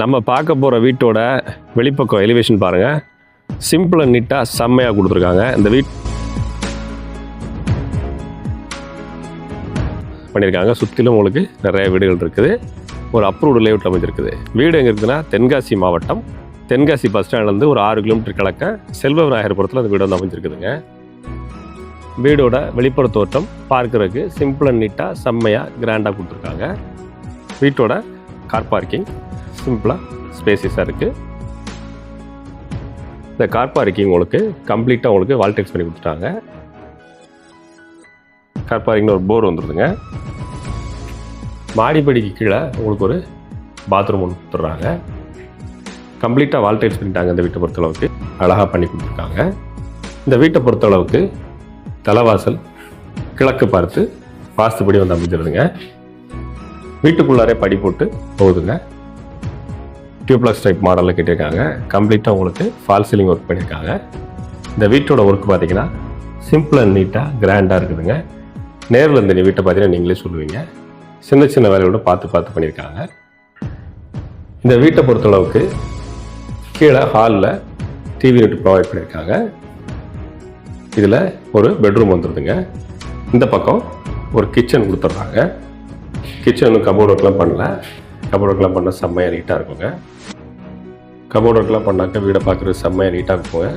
நம்ம பார்க்க போகிற வீட்டோட வெளிப்பக்கம் எலிவேஷன் பாருங்கள் சிம்பிள் அண்ட் நீட்டாக செம்மையாக கொடுத்துருக்காங்க. இந்த வீட் பண்ணியிருக்காங்க சுற்றிலும் உங்களுக்கு நிறைய வீடுகள் இருக்குது. ஒரு அப்ரூவ்டு லேஅவுட் அமைஞ்சிருக்குது வீடு எங்கே இருக்குதுன்னா தென்காசி மாவட்டம். தென்காசி பஸ் ஸ்டாண்ட்லேருந்து ஒரு ஆறு கிலோமீட்டர் கிழக்க செல்வ விநாயகர்புரத்தில் அந்த வீடு வந்து அமைஞ்சிருக்குதுங்க வீடோட வெளிப்புற தோட்டம் பார்க்குறதுக்கு சிம்பிள் அண்ட் நீட்டாக செம்மையாக கிராண்டாக கொடுத்துருக்காங்க. வீட்டோட கார் பார்க்கிங் சிம்பிளாக ஸ்பேசியஸாக இருக்குது இந்த கார் பார்க்கிங் உங்களுக்கு கம்ப்ளீட்டாக உங்களுக்கு வால்டெக்ஸ் பண்ணி கொடுத்துட்டாங்க. கார் பார்க்கிங்கில் ஒரு போர் வந்துடுதுங்க மாடிப்படிக்கு கீழே உங்களுக்கு ஒரு பாத்ரூம் ஒன்று கொடுத்துட்றாங்க. கம்ப்ளீட்டாக வால்டெக்ஸ் பண்ணிட்டாங்க இந்த வீட்டை பொறுத்தளவுக்கு. அழகாக பண்ணி கொடுத்துருக்காங்க. இந்த வீட்டை பொறுத்தளவுக்கு தலைவாசல் கிழக்கு பார்த்து வாஸ்துபடி வந்து அமைஞ்சிருதுங்க. வீட்டுக்குள்ளாரே படி போட்டு போகுதுங்க. டியூப்ளஸ் டைப் மாடலில் கேட்டிருக்காங்க கம்ப்ளீட்டாக உங்களுக்கு ஃபால் சீலிங் ஒர்க் பண்ணியிருக்காங்க. இந்த வீட்டோட ஒர்க் பார்த்தீங்கன்னா சிம்பிள் அண்ட் நீட்டாக கிராண்டாக இருக்குதுங்க. நேரில் இந்த வீட்டை பார்த்தீங்கன்னா நீங்களே சொல்லுவீங்க. சின்ன சின்ன வேலையோட பார்த்து பார்த்து பண்ணியிருக்காங்க. இந்த வீட்டை பொறுத்தளவுக்கு கீழே ஹாலில் டிவி யூனிட் ப்ரொவைட் பண்ணியிருக்காங்க. இதில் ஒரு பெட்ரூம் வந்துடுதுங்க இந்த பக்கம் ஒரு கிச்சன் கொடுத்துட்றாங்க. கிச்சனும் கபோர்ட் ஒர்க்லாம் பண்ணல. கபோர்ட் ஒர்க்லாம் பண்ணால் செம்மையாக நீட்டாக இருக்குங்க. கபோர்ட் ஒர்க்லாம் பண்ணாக்க வீடை பார்க்குறது செம்மையாக நீட்டாக இருக்குங்க.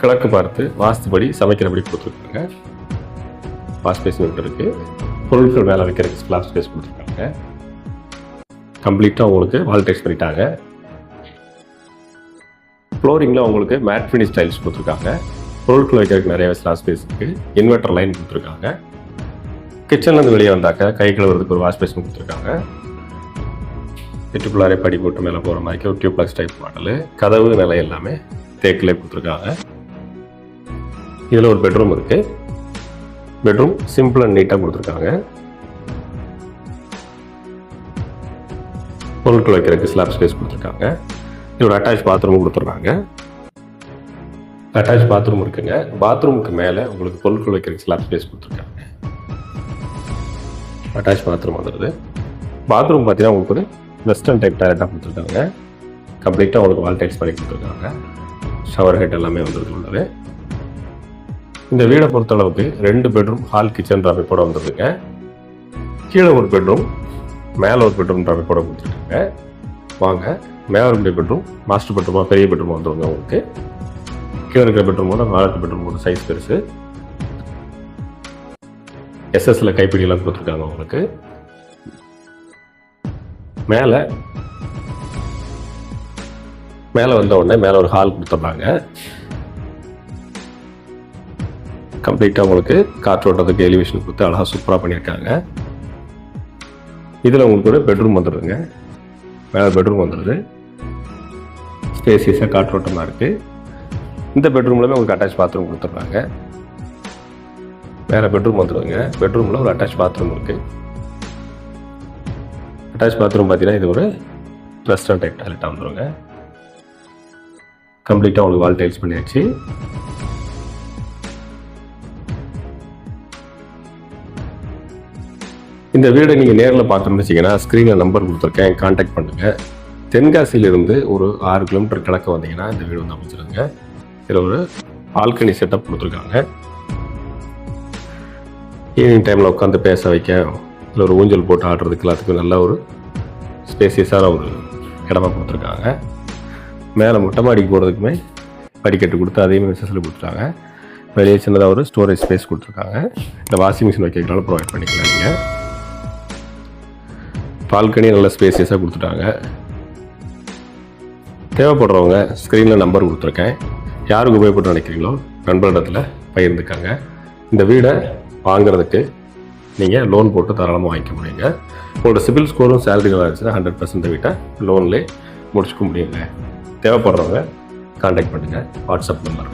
கிழக்கு பார்த்து வாஸ்துபடி சமைக்கிறபடி கொடுத்துருக்காங்க. வாஷ் பேசின் விட்டு இருக்குது பொருட்கள் மேலே வைக்கிறதுக்கு ஸ்லாப் ஸ்பேஸ் கொடுத்துருக்காங்க. கம்ப்ளீட்டாக உங்களுக்கு வால் டெக்ஸ் பண்ணிட்டாங்க. ஃப்ளோரிங்கில் உங்களுக்கு மேட் ஃபினிஷ் டைல்ஸ் கொடுத்துருக்காங்க. பொருட்கள் வைக்கிறதுக்கு நிறைய ஸ்லாப் ஸ்பேஸ் இருக்குது இன்வெர்டர் லைன் கொடுத்துருக்காங்க. கிச்சன்லேருந்து வெளியே வந்தாக்க கை கழுவுறதுக்கு ஒரு வாஷ் பேஷன் கொடுத்துருக்காங்க. வீட்டுக்குள்ளாரே படி போட்டு மேலே போகிற மாதிரி ஒரு டியூப்ளக்ஸ் டைப் மாடலு கதவு நிலை எல்லாமே தேக்கிலே கொடுத்துருக்காங்க. இதில் ஒரு பெட்ரூம் இருக்குது பெட்ரூம் சிம்பிள் அண்ட் நீட்டாக கொடுத்துருக்காங்க. பொருட்கள் வைக்கிறதுக்கு ஸ்லாப் ஸ்பேஸ் கொடுத்துருக்காங்க. இதோட அட்டாச் பாத்ரூம் கொடுத்துட்றாங்க அட்டாச் பாத்ரூம் இருக்குங்க. பாத்ரூமுக்கு மேலே உங்களுக்கு பொருட்கள் வைக்கிறதுக்கு ஸ்லாப் ஸ்பேஸ் கொடுத்துருக்காங்க. அட்டாச் பாத்ரூம் வந்துடுது பாத்ரூம் பார்த்தீங்கன்னா உங்களுக்கு ஒரு வெஸ்டர்ன் டைப் டாய்லெட்டாக கொடுத்துருக்காங்க. கம்ப்ளீட்டாக உங்களுக்கு வால் டைல்ஸ் பண்ணி கொடுத்துருக்காங்க. ஷவர் ஹெட் எல்லாமே வந்துருக்கு உள்ளது. இந்த வீடை பொறுத்தளவுக்கு ரெண்டு பெட்ரூம் ஹால் கிச்சன் அமைப்போட வந்துருக்குங்க. கீழே ஒரு பெட்ரூம் மேலே ஒரு பெட்ரூம் அமைப்போட கொடுத்துருக்காங்க. வாங்க மேலே இருக்கிற பெட்ரூம் மாஸ்டர் பெட்ரூமாக பெரிய பெட்ரூம் வந்துருங்க உங்களுக்கு. கீழே இருக்கிற பெட்ரூமோட மேலே பெட்ரூமோட சைஸ் பெருசு. எஸ்எஸ்ல கைப்பிடியெல்லாம் கொடுத்துருக்காங்க உங்களுக்கு மேலே மேலே வந்த உடனே மேலே ஒரு ஹால் கொடுத்துட்றாங்க. கம்ப்ளீட்டாக உங்களுக்கு காற்றோட்டத்துக்கு எலிவேஷன் கொடுத்து அழகாக சூப்பராக பண்ணியிருக்காங்க. இதில் உங்களுக்கு ஒரு பெட்ரூம் வந்துடுதுங்க மேலே பெட்ரூம் வந்துடுது ஸ்பேசியஸாக காற்றோட்டமாக இருக்குது இந்த பெட்ரூம்லேயுமே உங்களுக்கு அட்டாச் பாத்ரூம் கொடுத்துட்றாங்க. வேறு பெட்ரூம் வந்துடுங்க பெட்ரூமில் ஒரு அட்டாச் பாத்ரூம் இருக்குது அட்டாச் பாத்ரூம் பார்த்தீங்கன்னா இது ஒரு ரெஸ்டாரண்ட் டைப் டாய்லெட்டாக வந்துடுங்க கம்ப்ளீட்டாக உங்களுக்கு வால் டைல்ஸ் பண்ணியாச்சு. இந்த வீடை நீங்கள் நேரில் பார்க்கணும்னு வச்சிங்கன்னா ஸ்க்ரீனில் நம்பர் கொடுத்துருக்கேன். காண்டாக்ட் பண்ணுங்கள் தென்காசியிலிருந்து ஒரு ஆறு கிலோமீட்டர் கிழக்க வந்தீங்கன்னா இந்த வீடு வந்து அமைச்சிருங்க இதில் ஒரு பால்கனி செட்டப் கொடுத்துருக்காங்க. ஈவினிங் டைமில் உட்காந்து பேச வைக்க இல்லை ஒரு ஊஞ்சல் போட்டு ஆடுறதுக்கு எல்லாத்துக்கும் நல்ல ஒரு ஸ்பேசியஸான ஒரு இடமா கொடுத்துருக்காங்க. மேலே மொட்டை மாடிக்கு போகிறதுக்குமே படிக்கட்டு கொடுத்து அதையுமே விசேஷத்தில் கொடுத்துட்டாங்க. வெளியே சின்னதாக ஒரு ஸ்டோரேஜ் ஸ்பேஸ் கொடுத்துருக்காங்க. இந்த வாஷிங் மிஷின் வைக்கிறதுனால ப்ரொவைட் பண்ணிக்கலாம் நீங்கள் பால்கனி நல்ல ஸ்பேசியஸாக கொடுத்துட்டாங்க. தேவைப்படுறவங்க ஸ்க்ரீனில் நம்பர் கொடுத்துருக்கேன். யாருக்கு உபயோகப்பட்டு நினைக்கிறீங்களோ நண்பரிடத்தில் பகிர்ந்துக்காங்க. இந்த வீடை வாங்குறதுக்கு நீங்கள் லோன் போட்டு தாராளமாக வாங்கிக்க முடியுங்க உங்களோட சிபில் ஸ்கோரும் சேலரி நல்லா இருந்துச்சுன்னா ஹண்ட்ரட் பர்சன்ட் வீட்டை லோன்லேயே முடிச்சுக்க முடியுங்க. தேவைப்படுறவங்க கான்டாக்ட் பண்ணுங்கள் வாட்ஸ்அப் நம்பர்